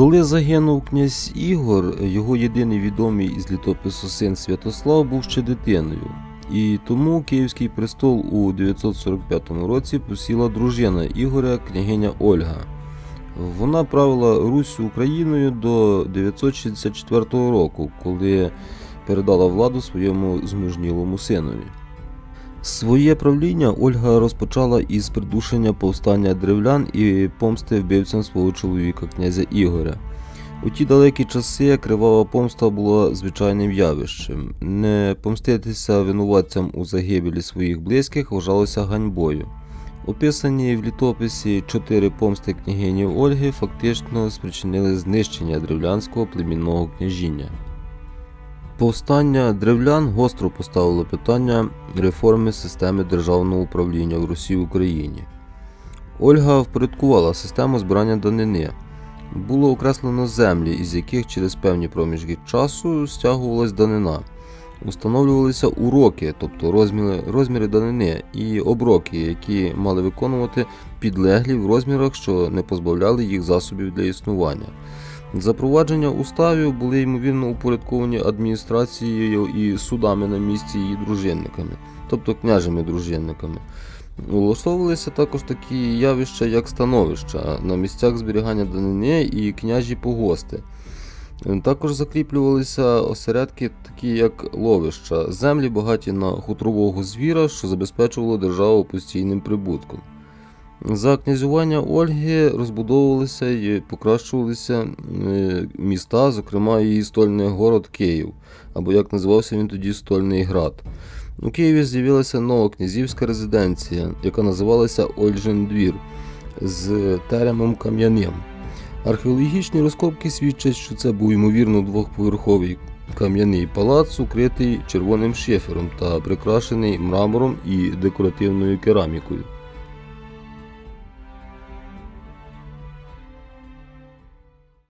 Коли загинув князь Ігор, його єдиний відомий із літопису син Святослав був ще дитиною. І тому Київський престол у 945 році посіла дружина Ігоря, княгиня Ольга. Вона правила Руссю Україною до 964 року, коли передала владу своєму змужнілому синові. Своє правління Ольга розпочала із придушення повстання древлян і помсти вбивцям свого чоловіка князя Ігоря. У ті далекі часи кривава помста була звичайним явищем. Не помститися винуватцям у загибелі своїх близьких вважалося ганьбою. Описані в літописі чотири помсти княгині Ольги фактично спричинили знищення древлянського племінного княжіння. Повстання древлян гостро поставило питання реформи системи державного управління в Росії Україні. Ольга впорядкувала систему збирання данини. Було окреслено землі, із яких через певні проміжки часу стягувалась данина. Установлювалися уроки, тобто розміри, розміри данини, і оброки, які мали виконувати підлеглі в розмірах, що не позбавляли їх засобів для існування. Запровадження уставів були ймовірно упорядковані адміністрацією і судами на місці її дружинниками, тобто княжими дружинниками. Улаштовувалися також такі явища, як становища на місцях зберігання данини і княжі погости. Також закріплювалися осередки, такі як ловища, землі багаті на хутрового звіра, що забезпечувало державу постійним прибутком. За князювання Ольги розбудовувалися і покращувалися міста, зокрема її стольний город Київ, або як називався він тоді Стольний Град. У Києві з'явилася нова князівська резиденція, яка називалася Ольжин двір з теремом кам'яним. Археологічні розкопки свідчать, що це був ймовірно двохповерховий кам'яний палац, укритий червоним шифером та прикрашений мрамором і декоративною керамікою.